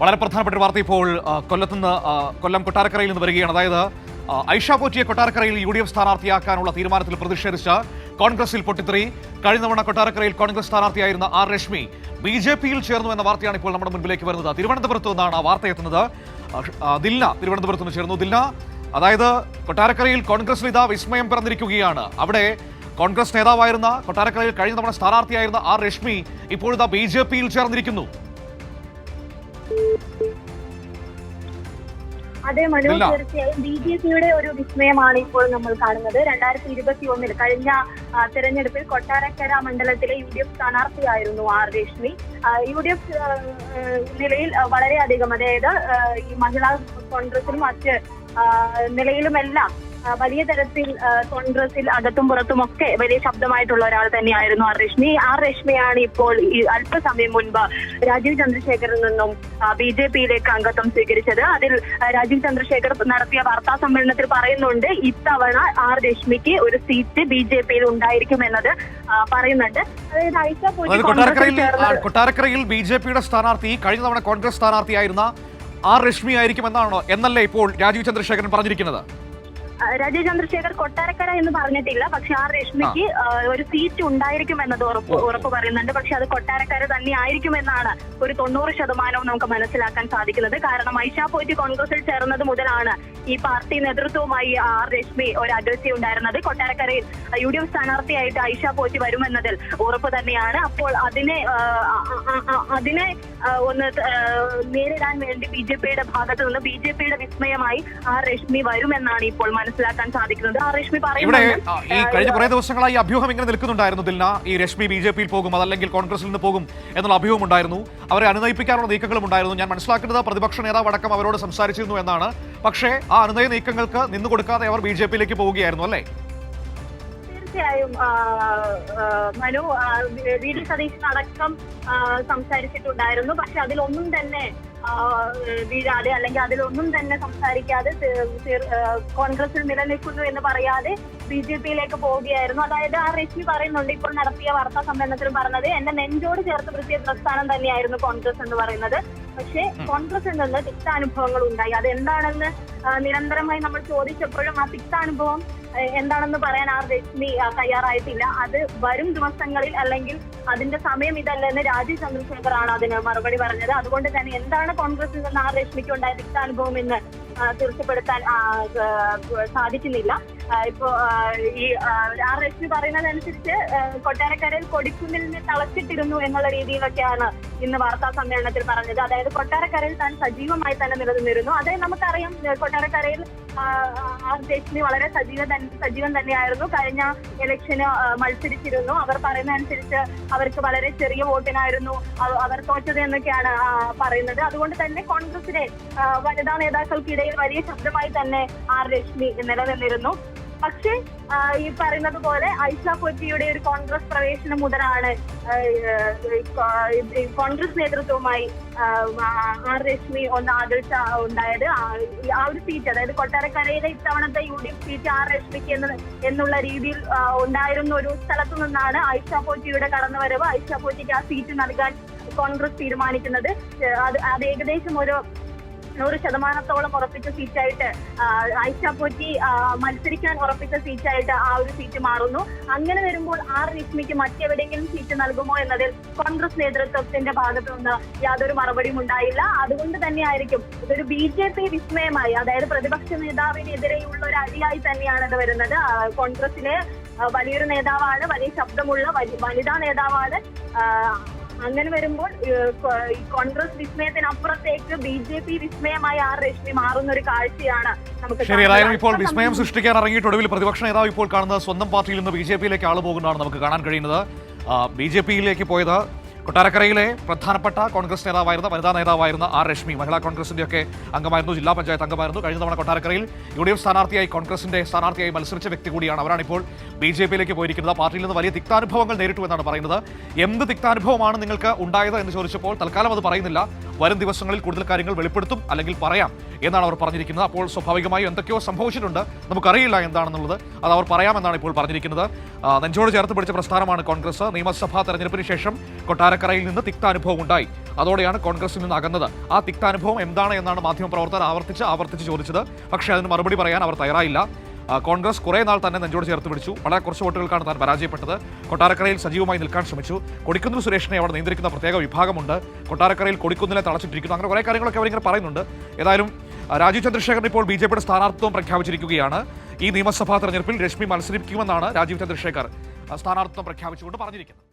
വളരെ പ്രധാനപ്പെട്ട ഒരു വാർത്ത ഇപ്പോൾ കൊല്ലത്തുനിന്ന് കൊല്ലം കൊട്ടാരക്കരയിൽ നിന്ന് വരികയാണ്. അതായത് ഐഷ പോറ്റിയെ കൊട്ടാരക്കരയിൽ യു ഡി എഫ് സ്ഥാനാർത്ഥിയാക്കാനുള്ള തീരുമാനത്തിൽ പ്രതിഷേധിച്ച കോൺഗ്രസിൽ പൊട്ടിത്തെറി. കഴിഞ്ഞ തവണ കൊട്ടാരക്കരയിൽ കോൺഗ്രസ് സ്ഥാനാർത്ഥിയായിരുന്ന ആർ രശ്മി ബി ജെ പിയിൽ ചേർന്നു എന്ന വാർത്തയാണ് ഇപ്പോൾ നമ്മുടെ മുൻപിലേക്ക് വരുന്നത്. തിരുവനന്തപുരത്ത് നിന്നാണ് ആ വാർത്ത എത്തുന്നത്. ദില്ല തിരുവനന്തപുരത്ത് നിന്ന് ചേർന്നു. ദില്ല അതായത് കൊട്ടാരക്കരയിൽ കോൺഗ്രസിൽ ഇതാ വിസ്മയം പിറന്നിരിക്കുകയാണ്. അവിടെ കോൺഗ്രസ് നേതാവായിരുന്ന കൊട്ടാരക്കരയിൽ കഴിഞ്ഞ തവണ സ്ഥാനാർത്ഥിയായിരുന്ന ആർ രശ്മി ഇപ്പോഴിതാ ബി ജെ പിയിൽ ചേർന്നിരിക്കുന്നു. അതെ മനു. തീർച്ചയായും ബി ജെ പിയുടെ ഒരു വിസ്മയമാണ് ഇപ്പോൾ നമ്മൾ കാണുന്നത് രണ്ടായിരത്തി ഇരുപത്തി ഒന്നിൽ കഴിഞ്ഞ തെരഞ്ഞെടുപ്പിൽ കൊട്ടാരക്കര മണ്ഡലത്തിലെ U D F സ്ഥാനാർത്ഥിയായിരുന്നു R Reshmi U D F നിലയിൽ വളരെയധികം അതായത് ഈ മഹിളാ കോൺഗ്രസിലും മറ്റ് നിലയിലുമെല്ലാം വലിയ തരത്തിൽ കോൺഗ്രസിൽ അകത്തും പുറത്തും ഒക്കെ വലിയ ശബ്ദമായിട്ടുള്ള ഒരാൾ തന്നെയായിരുന്നു ആ രശ്മി. ആ രശ്മിയാണ് ഇപ്പോൾ ഈ അല്പസമയം മുൻപ് രാജീവ് ചന്ദ്രശേഖറിൽ നിന്നും ബി ജെ പിയിലേക്ക് അംഗത്വം സ്വീകരിച്ചത്. അതിൽ രാജീവ് ചന്ദ്രശേഖർ നടത്തിയ വാർത്താ സമ്മേളനത്തിൽ പറയുന്നുണ്ട് ഇത്തവണ ആർ രശ്മിക്ക് ഒരു സീറ്റ് ബി ജെ പിയിൽ ഉണ്ടായിരിക്കുമെന്നത് എന്നത് പറയുന്നുണ്ട്. അതായത് കൊട്ടാരക്കരയിൽ കൊട്ടാരക്കരയിൽ ബി ജെ പിയുടെ സ്ഥാനാർത്ഥി കഴിഞ്ഞ തവണ കോൺഗ്രസ് സ്ഥാനാർത്ഥിയായിരുന്ന ആർ രശ്മി ആയിരിക്കും എന്നാണോ എന്നല്ലേ ഇപ്പോൾ രാജീവ് ചന്ദ്രശേഖരൻ പറഞ്ഞിരിക്കുന്നത്? രാജീവ് ചന്ദ്രശേഖർ കൊട്ടാരക്കര എന്ന് പറഞ്ഞിട്ടില്ല. പക്ഷെ ആ രശ്മിക്ക് ഒരു സീറ്റ് ഉണ്ടായിരിക്കും എന്നത് ഉറപ്പ് ഉറപ്പ് പറയുന്നുണ്ട്. പക്ഷെ അത് കൊട്ടാരക്കര തന്നെ ആയിരിക്കുമെന്നാണ് ഒരു തൊണ്ണൂറ് ശതമാനവും നമുക്ക് മനസ്സിലാക്കാൻ സാധിക്കുന്നത്. കാരണം ഐഷ പോറ്റി കോൺഗ്രസിൽ ചേർന്നത് മുതലാണ് ഈ പാർട്ടി നേതൃത്വവുമായി ആർ രശ്മി ഒരു അകൽച്ച ഉണ്ടായിരുന്നത്. കൊട്ടാരക്കരയിൽ യു ഡി എഫ് സ്ഥാനാർത്ഥിയായിട്ട് ഐഷ പോറ്റി വരുമെന്നതിൽ ഉറപ്പ് തന്നെയാണ്. അപ്പോൾ അതിനെ അതിനെ ഒന്ന് നേരിടാൻ വേണ്ടി ബി ജെ പിയുടെ ഭാഗത്ത് നിന്ന് ബി ജെ പിയുടെ വിസ്മയമായി ആർ രശ്മി വരുമെന്നാണ് ഇപ്പോൾ മനസ്സിലാക്കാൻ സാധിക്കുന്നത് ആ രശ്മി ഇവിടെ പറയുന്നത് ഈ കഴിഞ്ഞ കുറെ ദിവസങ്ങളായി അഭ്യൂഹം ഇങ്ങനെ നിൽക്കുന്നുണ്ടായിരുന്നു ദിൽന. ഈ രശ്മി ബി ജെ പിയിൽ പോകും അതല്ലെങ്കിൽ കോൺഗ്രസിൽ നിന്ന് പോകും എന്നുള്ള അഭ്യൂഹം ഉണ്ടായിരുന്നു. അവരെ അനുനയിപ്പിക്കാനുള്ള നീക്കങ്ങളും ഉണ്ടായിരുന്നു. ഞാൻ മനസ്സിലാക്കുന്നത് പ്രതിപക്ഷ നേതാവ് അടക്കം അവരോട് സംസാരിച്ചിരുന്നു എന്നാണ്. പക്ഷേ ആ അനുനയ നീക്കങ്ങൾക്ക് നിന്നു കൊടുക്കാതെ അവർ ബി ജെ പിയിലേക്ക് പോവുകയായിരുന്നു അല്ലേ? തീർച്ചയായും മനു വി ഡി സതീശൻ അടക്കം സംസാരിച്ചിട്ടുണ്ടായിരുന്നു. പക്ഷെ അതിലൊന്നും തന്നെ വീഴാതെ അല്ലെങ്കിൽ അതിലൊന്നും തന്നെ സംസാരിക്കാതെ കോൺഗ്രസിൽ നിലനിൽക്കുന്നു എന്ന് പറയാതെ ബി ജെ പിയിലേക്ക് പോവുകയായിരുന്നു. അതായത് ആ രശ്മി പറയുന്നുണ്ട് ഇപ്പോൾ നടത്തിയ വാർത്താ സമ്മേളനത്തിൽ പറഞ്ഞത് എന്റെ നെഞ്ചോട് ചേർത്ത് പിടിച്ച പ്രസ്ഥാനം തന്നെയായിരുന്നു കോൺഗ്രസ് എന്ന് പറയുന്നത്. പക്ഷേ കോൺഗ്രസിൽ നിന്ന് തിക്താനുഭവങ്ങൾ ഉണ്ടായി. അതെന്താണെന്ന് നിരന്തരമായി നമ്മൾ ചോദിച്ചപ്പോഴും ആ തിക്താനുഭവം എന്താണെന്ന് പറയാൻ ആ രശ്മി തയ്യാറായിട്ടില്ല. അത് വരും ദിവസങ്ങളിൽ അല്ലെങ്കിൽ അതിന്റെ സമയം ഇതല്ലെന്ന് രാജീവ് ചന്ദ്രശേഖറാണ് അതിന് മറുപടി പറഞ്ഞത്. അതുകൊണ്ട് തന്നെ എന്താണ് കോൺഗ്രസിൽ നിന്ന് ആ രശ്മിക്ക് ഉണ്ടായ തിക്താനുഭവം എന്ന് തീർച്ചപ്പെടുത്താൻ സാധിക്കുന്നില്ല. ഇപ്പോ ഈ ആ, രശ്മി പറയുന്നതനുസരിച്ച് കൊട്ടാരക്കരയിൽ കൊടിക്കുന്നിൽ നിന്ന് തളച്ചിട്ടിരുന്നു എന്നുള്ള രീതിയിലൊക്കെയാണ് ഇന്ന് വാർത്താ സമ്മേളനത്തിൽ പറഞ്ഞത്. അതായത് കൊട്ടാരക്കരയിൽ താൻ സജീവമായി തന്നെ നിലനിന്നിരുന്നു. അതേ നമുക്കറിയാം കൊട്ടാരക്കരയിൽ രശ്മി വളരെ സജീവ സജീവം തന്നെയായിരുന്നു. കഴിഞ്ഞ ഇലക്ഷന് മത്സരിച്ചിരുന്നു. അവർ പറയുന്ന അനുസരിച്ച് അവർക്ക് വളരെ ചെറിയ വോട്ടിനായിരുന്നു അവ- അവർ തോറ്റത് എന്നൊക്കെയാണ് പറയുന്നത്. അതുകൊണ്ട് തന്നെ കോൺഗ്രസിലെ വനിതാ നേതാക്കൾക്കിടയിൽ വലിയ ശബ്ദമായി തന്നെ ആർ രശ്മി നിലനിന്നിരുന്നു. പക്ഷേ ഈ പറയുന്നത് പോലെ ഐഷ പൊറ്റിയുടെ ഒരു കോൺഗ്രസ് പ്രവേശനം മുതലാണ് കോൺഗ്രസ് നേതൃത്വവുമായി ആർ രശ്മി ഒന്ന് ആദർശ ഉണ്ടായത് ആ ഒരു സീറ്റ് അതായത് കൊട്ടാരക്കരയിലെ ഇത്തവണത്തെ U D F seat R രശ്മിക്ക് എന്ന് എന്നുള്ള രീതിയിൽ ഉണ്ടായിരുന്ന ഒരു സ്ഥലത്തു നിന്നാണ് ഐഷ പോറ്റിയുടെ കടന്നുവരവ് ഐഷ പോറ്റിക്ക് ആ സീറ്റ് നൽകാൻ കോൺഗ്രസ് തീരുമാനിക്കുന്നത്. അത് അത് ഏകദേശം ഒരു നൂറ് ശതമാനത്തോളം ഉറപ്പിച്ച സീറ്റായിട്ട് ഐഷ പോറ്റി മത്സരിക്കാൻ ഉറപ്പിച്ച സീറ്റായിട്ട് ആ ഒരു സീറ്റ് മാറുന്നു. അങ്ങനെ വരുമ്പോൾ ആർ രശ്മിക്ക് മറ്റെവിടെയെങ്കിലും സീറ്റ് നൽകുമോ എന്നതിൽ കോൺഗ്രസ് നേതൃത്വത്തിന്റെ ഭാഗത്തു നിന്ന് യാതൊരു മറുപടിയും ഉണ്ടായില്ല. അതുകൊണ്ട് തന്നെയായിരിക്കും ഇതൊരു ബി ജെ പി വിസ്മയമായി അതായത് പ്രതിപക്ഷ നേതാവിനെതിരെയുള്ള ഒരു അടിയായി തന്നെയാണ് ഇത് വരുന്നത്. കോൺഗ്രസിലെ വലിയൊരു നേതാവാണ് വലിയ ശബ്ദമുള്ള വനിതാ നേതാവാണ് അങ്ങനെ വരുമ്പോൾ ഈ കോൺഗ്രസ് വിസ്മയത്തിനപ്പുറത്തേക്ക് ബി ജെ പി വിസ്മയമായി ആർ രശ്മി മാറുന്ന ഒരു കാഴ്ചയാണ് നമുക്ക് ശരി ഏതായാലും കാണുന്നത്. ഇപ്പോൾ വിസ്മയം സൃഷ്ടിക്കാൻ ഇറങ്ങിയിട്ട് ഒടുവിൽ പ്രതിപക്ഷ നേതാവ് ഇപ്പോൾ കാണുന്നത് സ്വന്തം പാർട്ടിയിൽ നിന്ന് ബി ജെ പിയിലേക്ക് ആൾ പോകുന്നതാണ് നമുക്ക് കാണാൻ കഴിയുന്നത് ബി ജെ പിയിലേക്ക് പോയത് കൊട്ടാരക്കരയിലെ പ്രധാനപ്പെട്ട കോൺഗ്രസ് നേതാവായിരുന്ന വനിതാ നേതാവായിരുന്ന ആർ രശ്മി. മഹിളാ കോൺഗ്രസിന്റെ ഒക്കെ അംഗമായിരുന്നു ജില്ലാ പഞ്ചായത്ത് അംഗമായിരുന്നു. കഴിഞ്ഞ തവണ കൊട്ടാരക്കരയിൽ യു ഡി എഫ് സ്ഥാനാർത്ഥിയായി കോൺഗ്രസിന്റെ സ്ഥാനാർത്ഥിയായി മത്സരിച്ച വ്യക്തി കൂടിയാണ്. അവരാണിപ്പോൾ ബി ജെ പിയിലേക്ക് പോയിരിക്കുന്നത്. പാർട്ടിയിൽ നിന്ന് വലിയ തിക്താനുഭവങ്ങൾ നേരിട്ടു എന്നാണ് പറയുന്നത്. എന്ത് തിക്താനുഭവമാണ് നിങ്ങൾക്ക് ഉണ്ടായത് എന്ന് ചോദിച്ചപ്പോൾ തൽക്കാലം അത് പറയുന്നില്ല. വരും ദിവസങ്ങളിൽ കൂടുതൽ കാര്യങ്ങൾ വെളിപ്പെടുത്തും അല്ലെങ്കിൽ പറയാം എന്നാണ് അവർ പറഞ്ഞിരിക്കുന്നത്. അപ്പോൾ സ്വാഭാവികമായും എന്തൊക്കെയോ സംഭവിച്ചിട്ടുണ്ട്. നമുക്കറിയില്ല എന്താണെന്നുള്ളത്. അത് അവർ പറയാമെന്നാണ് ഇപ്പോൾ പറഞ്ഞിരിക്കുന്നത്. നെഞ്ചോട് ചേർത്ത് പിടിച്ച പ്രസ്ഥാനമാണ് കോൺഗ്രസ്. നിയമസഭാ തെരഞ്ഞെടുപ്പിന് ശേഷം കൊട്ടാരക്കരയിൽ നിന്ന് തിക്താനുഭവം ഉണ്ടായി. അതോടെയാണ് കോൺഗ്രസിൽ നിന്ന് അകന്നത്. ആ തിക്താനുഭവം എന്താണ് എന്നാണ് മാധ്യമപ്രവർത്തകർ ആവർത്തിച്ച് ആവർത്തിച്ച് ചോദിച്ചത്. പക്ഷേ അതിന് മറുപടി പറയാൻ അവർ തയ്യാറായില്ല. കോൺഗ്രസ് കുറേ നാൾ തന്നെ നെഞ്ചോട് ചേർത്ത് പിടിച്ചു. വളരെ കുറച്ച് വോട്ടുകൾക്കാണ് താൻ പരാജയപ്പെട്ടത്. കൊട്ടാരക്കരയിൽ സജീവമായി നിൽക്കാൻ ശ്രമിച്ചു. കൊടിക്കുന്നിൽ സുരേഷിനെ അവിടെ നിയന്ത്രിക്കുന്ന പ്രത്യേക വിഭാഗമുണ്ട്. കൊട്ടാരക്കരയിൽ കൊടിക്കുന്നിലെ തളച്ചിട്ടിരിക്കുന്നു. അങ്ങനെ കുറേ കാര്യങ്ങളൊക്കെ അവരിങ്ങനെ പറയുന്നുണ്ട്. ഏതായാലും രാജീവ് ചന്ദ്രശേഖരൻ ഇപ്പോൾ ബി ജെ പിയുടെ സ്ഥാനാർത്ഥിത്വം പ്രഖ്യാപിച്ചിരിക്കുകയാണ്. ഈ നിയമസഭാ തെരഞ്ഞെടുപ്പിൽ രശ്മി മത്സരിക്കുമെന്നാണ് രാജീവ് ചന്ദ്രശേഖർ സ്ഥാനാർത്ഥിത്വം പ്രഖ്യാപിച്ചുകൊണ്ട് പറഞ്ഞിരിക്കുന്നത്.